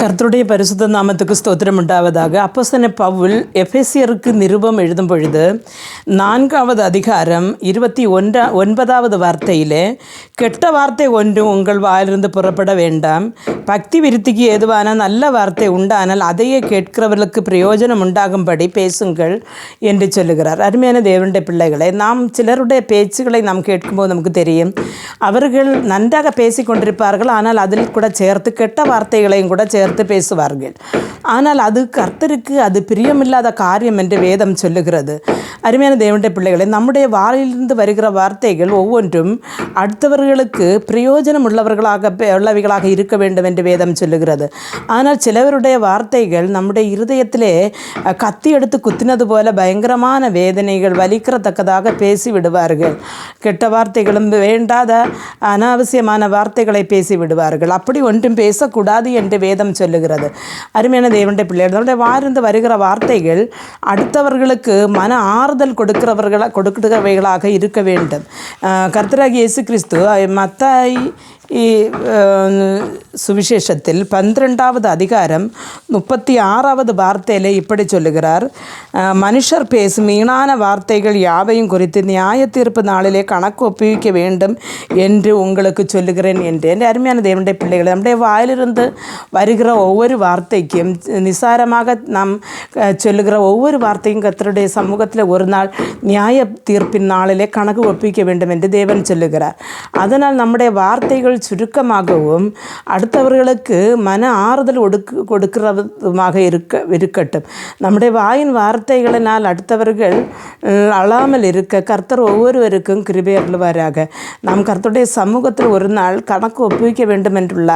கர்த்தருடைய பரிசுத்த நாமத்துக்கு ஸ்தோத்திரம் உண்டாவதாக. அப்போஸ்தலன் பவுல் எஃபேசியருக்கு நிருபம் எழுதும் பொழுது நான்காவது அதிகாரம் இருபத்தி ஒன்றா ஒன்பதாவது வார்த்தையிலே கெட்ட வார்த்தை ஒன்றும் உங்கள் வாயிலிருந்து புறப்பட வேண்டாம். பக்தி விருத்திக்கு ஏதுவான நல்ல வார்த்தை உண்டானால் அதையே கேட்கிறவர்களுக்கு பிரயோஜனம் உண்டாகும்படி பேசுங்கள் என்று சொல்லுகிறார். அருமையான தேவனுடைய பிள்ளைகளை நாம் சிலருடைய பேச்சுகளை நாம் கேட்கும்போது நமக்கு தெரியும் அவர்கள் நன்றாக பேசிக்கொண்டிருப்பார்கள் ஆனால் அதில் கூட சேர்த்து கெட்ட வார்த்தைகளையும் கூட சேர்த்து எடுத்து பேசுவார்கள். ஆனால் அது கர்த்தருக்கு அது பிரியமில்லாத காரியம் என்று வேதம் சொல்லுகிறது. அருமையான தேவனுடைய பிள்ளைகளை நம்முடைய வாயிலிருந்து வருகிற வார்த்தைகள் ஒவ்வொன்றும் அடுத்தவர்களுக்கு பிரயோஜனம் உள்ளவர்களாக உள்ளவைகளாக இருக்க வேண்டும் என்று வேதம் சொல்லுகிறது. ஆனால் சிலவருடைய வார்த்தைகள் நம்முடைய இருதயத்திலே கத்தி எடுத்து குத்தினது போல பயங்கரமான வேதனைகள் வலிக்கிறத்தக்கதாக பேசி விடுவார்கள் கெட்ட வார்த்தைகளும் வேண்டாத அனாவசியமான வார்த்தைகளை பேசி விடுவார்கள் அப்படி ஒன்றும் பேசக்கூடாது என்று வேதம் சொல்லுகிறது அருமையான தேவனுடைய பிள்ளைகள் நம்முடைய வாயிலிருந்து வருகிற வார்த்தைகள் அடுத்தவர்களுக்கு மன ஆறுதல் கொடுக்கிறவர்களா கொடுக்கிறவைகளாக இருக்க வேண்டும் அஹ், கர்த்தராகிய இயேசு கிறிஸ்து மத்தாய் சுவிசேஷத்தில் பன்னிரெண்டாவது அதிகாரம் முப்பத்தி ஆறாவது வார்த்தையில் இப்படி சொல்லுகிறார் அஹ், மனுஷர் பேசும் வீணான வார்த்தைகள் யாவையும் குறித்து நியாய தீர்ப்பு நாளிலே கணக்கு ஒப்புவிக்க வேண்டும் என்று உங்களுக்கு சொல்லுகிறேன் என்று என் அருமையான தேவனுடைய பிள்ளைகள் நம்முடைய வாயிலிருந்து வருகிற ஒவ்வொரு வார்த்தைக்கும் நிசாரமாக நாம் அஹ், சொல்லுகிற ஒவ்வொரு வார்த்தையும் கத்தருடைய சமூகத்தில் ஒரு நாள் நியாய தீர்ப்பின் நாளிலே கணக்கு ஒப்பிக்க வேண்டும் என்று தேவன் சொல்லுகிறார். அதனால் நம்முடைய வார்த்தைகள் சுருக்கமாகவும் அடுத்தவர்களுக்கு மன ஆறுதல் ஒடுக்கு கொடுக்கிறதுமாக இருக்க இருக்கட்டும். நம்முடைய வாயின் வார்த்தைகளினால் அடுத்தவர்கள் அழாமல் இருக்க கர்த்தர் ஒவ்வொருவருக்கும் கிருபை அருள்வாராக. நாம் கர்த்தருடைய சமூகத்தில் ஒரு நாள் கணக்கு ஒப்புவிக்க வேண்டும் என்றுள்ள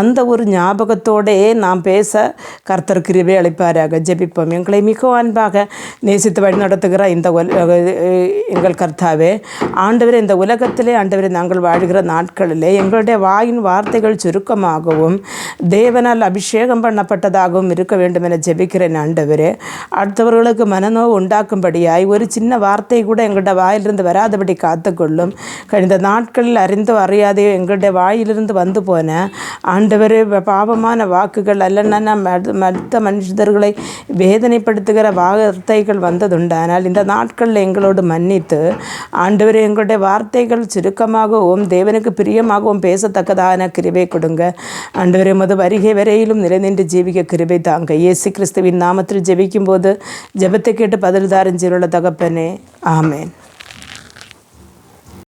அந்த ஒரு ஞாபகத்தோடே நாம் பேச கர்த்தர் கிருபை அளிப்பாராக. ஜெபிப்போம் எங்களை மிகவும் அன்பாக நேசித்து வழி நடத்துகிற இந்த எங்கள் கர்த்தாவே ஆண்டவர் இந்த உலகத்திலே ஆண்டவர் நாங்கள் வாழ்கிற நாட்களிலே எங்களுடைய வாயின் வார்த்தைகள் சுருக்கமாகவும் தேவனால் அபிஷேகம் பண்ணப்பட்டதாகவும் இருக்க வேண்டும் என ஜெபிக்கிறேன் ஆண்டவரே அடுத்தவர்களுக்கு மனநோவு உண்டாக்கும்படியாய் ஒரு சின்ன வார்த்தை கூட எங்களுடைய வாயிலிருந்து வராதபடி காத்துக்கொள்ளும் கழிந்த நாட்களில் அறிந்தோ அறியாதையோ எங்களுடைய வாயிலிருந்து வந்து போன ஆண்டவர் பாவமான வாக்குகள் அல்லன்னா மற்ற மனிதர்களை வேதனைப்படுத்துகிற வார்த்தைகள் வந்ததுண்டானால் இந்த நாட்களில் எங்களோடு மன்னித்து ஆண்டவர் எங்களுடைய வார்த்தைகள் சுருக்கமாகவும் தேவனுக்கு பிரியமாகவும் பேசத்தக்கதான கிருபை கொடுங்க. ஆண்டவரே மது வருகை வரையிலும் நிலைநின்று ஜீவிக்க கிருபை தாங்க. இயேசு கிறிஸ்துவின் நாமத்தில் ஜெபிக்கும் போது ஜெபத்தை கேட்டு பதில் தாரஞ்சிருள்ள தகப்பனே. ஆமேன்.